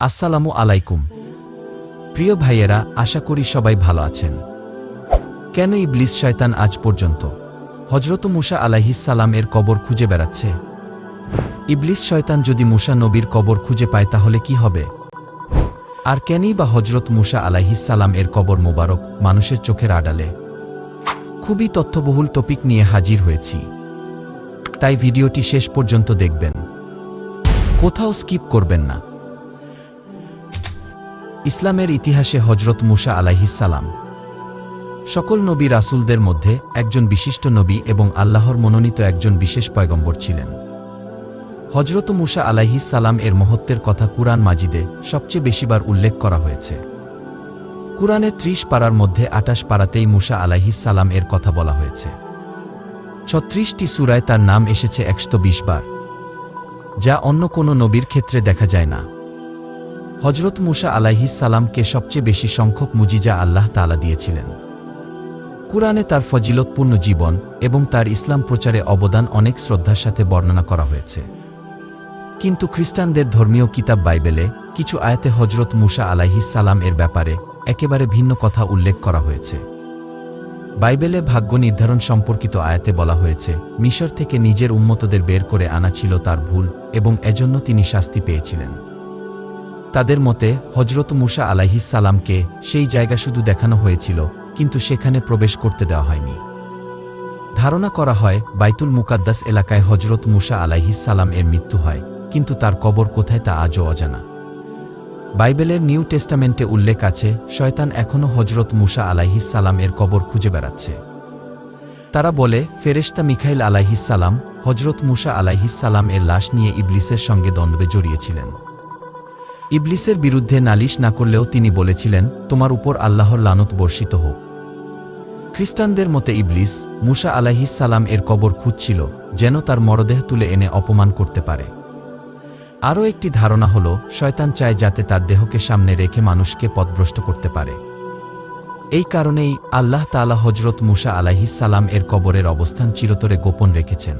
আসসালামু আলাইকুম। প্রিয় ভাইয়েরা, আশা করি সবাই ভালো আছেন। কেন ইবলিস শয়তান আজ পর্যন্ত? হজরত মুসা আলাইহিসালাম এর কবর খুঁজে বেড়াচ্ছে। ইবলিস শয়তান যদি মুসা নবীর কবর খুঁজে পায় তাহলে কি হবে? আর কেনই বা হজরত মুসা আলাইহিসালাম এর কবর মোবারক মানুষের চোখের আড়ালে? খুবই তথ্যবহুল টপিক নিয়ে হাজির হয়েছি। তাই ভিডিওটি শেষ পর্যন্ত দেখবেন। কোথাও স্কিপ করবেন না। ইসলামের ইতিহাসে হজরত মুসা আলাইহিসালাম সকল নবী রাসূলদের মধ্যে একজন বিশিষ্ট নবী এবং আল্লাহর মনোনীত একজন বিশেষ পয়গম্বর ছিলেন। হজরত মুসা আলাইহিসালাম এর মহত্বের কথা কুরআন মাজিদে সবচেয়ে বেশিবার উল্লেখ করা হয়েছে। কুরআনের ত্রিশ পাড়ার মধ্যে আটাশ পাড়াতেই মুসা আলাইহিসালাম এর কথা বলা হয়েছে। ছত্রিশটি সুরায় তার নাম এসেছে একশো বার, যা অন্য কোনো নবীর ক্ষেত্রে দেখা যায় না। হজরত মুসা সালামকে সবচেয়ে বেশি সংখ্যক মুজিজা আল্লাহ তালা দিয়েছিলেন। কুরআনে তার ফজিলতপূর্ণ জীবন এবং তার ইসলাম প্রচারে অবদান অনেক শ্রদ্ধার সাথে বর্ণনা করা হয়েছে। কিন্তু খ্রিস্টানদের ধর্মীয় কিতাব বাইবেলে কিছু আয়াতে হজরত মুসা সালাম এর ব্যাপারে একেবারে ভিন্ন কথা উল্লেখ করা হয়েছে। বাইবেলে ভাগ্য নির্ধারণ সম্পর্কিত আয়াতে বলা হয়েছে, মিশর থেকে নিজের উন্মতদের বের করে আনা ছিল তার ভুল এবং এজন্য তিনি শাস্তি পেয়েছিলেন। তাদের মতে হজরত মুসা সালামকে সেই জায়গা শুধু দেখানো হয়েছিল, কিন্তু সেখানে প্রবেশ করতে দেওয়া হয়নি। ধারণা করা হয়, বাইতুল মুকাদ্দাস এলাকায় হজরত মুসা সালাম এর মৃত্যু হয়, কিন্তু তার কবর কোথায় তা আজও অজানা। বাইবেলের নিউ টেস্টামেন্টে উল্লেখ আছে, শয়তান এখনও হজরত মুসা সালাম এর কবর খুঁজে বেড়াচ্ছে। তারা বলে, ফেরেশতা মিখাইল সালাম হজরত মুসা সালাম এর লাশ নিয়ে ইবলিসের সঙ্গে দ্বন্দ্বে জড়িয়েছিলেন। ইবলিসের বিরুদ্ধে নালিশ না করলেও তিনি বলেছিলেন, তোমার উপর আল্লাহর লানত বর্ষিত হোক। খ্রিস্টানদের মতে ইবলিস, মুসা সালাম এর কবর খুঁজছিল, যেন তার মরদেহ তুলে এনে অপমান করতে পারে। আরও একটি ধারণা হল, শয়তান চায় যাতে তার দেহকে সামনে রেখে মানুষকে পথভ্রষ্ট করতে পারে। এই কারণেই আল্লাহ তালা হজরত মুসা সালাম এর কবরের অবস্থান চিরতরে গোপন রেখেছেন।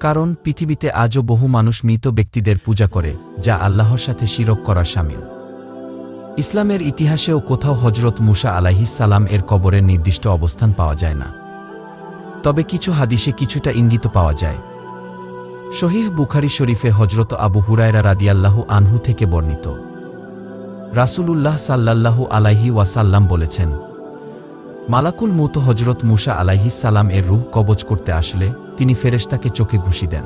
কারণ পৃথিবীতে আজও বহু মানুষ মৃত ব্যক্তিদের পূজা করে, যা আল্লাহর সাথে শিরক করা সামিল। ইসলামের ইতিহাসেও কোথাও হজরত মুসা সালাম এর কবরের নির্দিষ্ট অবস্থান পাওয়া যায় না। তবে কিছু হাদিসে কিছুটা ইঙ্গিত পাওয়া যায়। শহীহ বুখারি শরীফে হজরত আবু হুরায়রা রাদিয়াল্লাহু আনহু থেকে বর্ণিত। রাসূলুল্লাহ সাল্লাল্লাহু আলাইহি ওয়াসাল্লাম বলেছেন মালাকুল মুত হজরত মুসা আলাইহিস সালাম এর রূহ কবজ করতে আসলে তিনি ফেরেশতাকে চোখে ঘুষি দেন।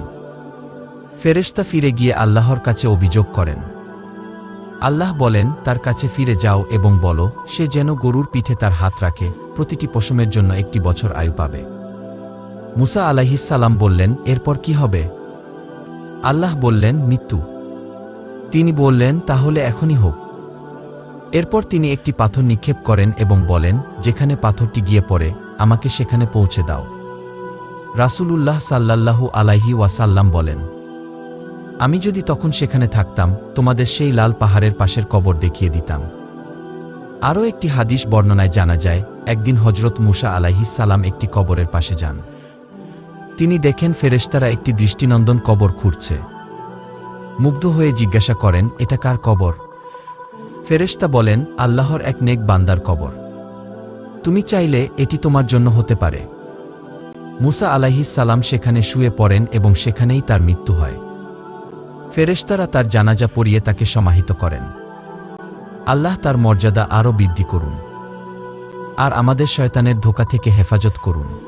ফেরেশতা ফিরে গিয়ে আল্লাহর কাছে অভিযোগ করেন। আল্লাহ বলেন, তার কাছে ফিরে যাও এবং বলো, সে যেন গরুর পিঠে তার হাত রাখে, প্রতিটি পশমের জন্য একটি বছর আয়ু পাবে। মুসা আলাইহিসাল্লাম বললেন, এরপর কি হবে? আল্লাহ বললেন, মৃত্যু। তিনি বললেন, তাহলে এখনই হোক। এরপর তিনি একটি পাথর নিক্ষেপ করেন এবং বলেন, যেখানে পাথরটি গিয়ে পড়ে, আমাকে সেখানে পৌঁছে দাও। রাসূলুল্লাহ সাল্লাল্লাহু আলাইহি ওয়াসাল্লাম বলেন, আমি যদি তখন সেখানে থাকতাম, তোমাদের সেই লাল পাহাড়ের পাশের কবর দেখিয়ে দিতাম। আরও একটি হাদিস বর্ণনায় জানা যায়, একদিন হজরত মুসা সালাম একটি কবরের পাশে যান। তিনি দেখেন ফেরেশতারা একটি দৃষ্টিনন্দন কবর খুঁড়ছে। মুগ্ধ হয়ে জিজ্ঞাসা করেন, এটা কার কবর? ফেরেশতা বলেন, আল্লাহর এক নেক বান্দার কবর। তুমি চাইলে এটি তোমার জন্য হতে পারে। মুসা সালাম সেখানে শুয়ে পড়েন এবং সেখানেই তার মৃত্যু হয়। ফেরেশতারা তার জানাজা পড়িয়ে তাকে সমাহিত করেন। আল্লাহ তার মর্যাদা আরও বৃদ্ধি করুন। আর আমাদের শয়তানের ধোকা থেকে হেফাজত করুন।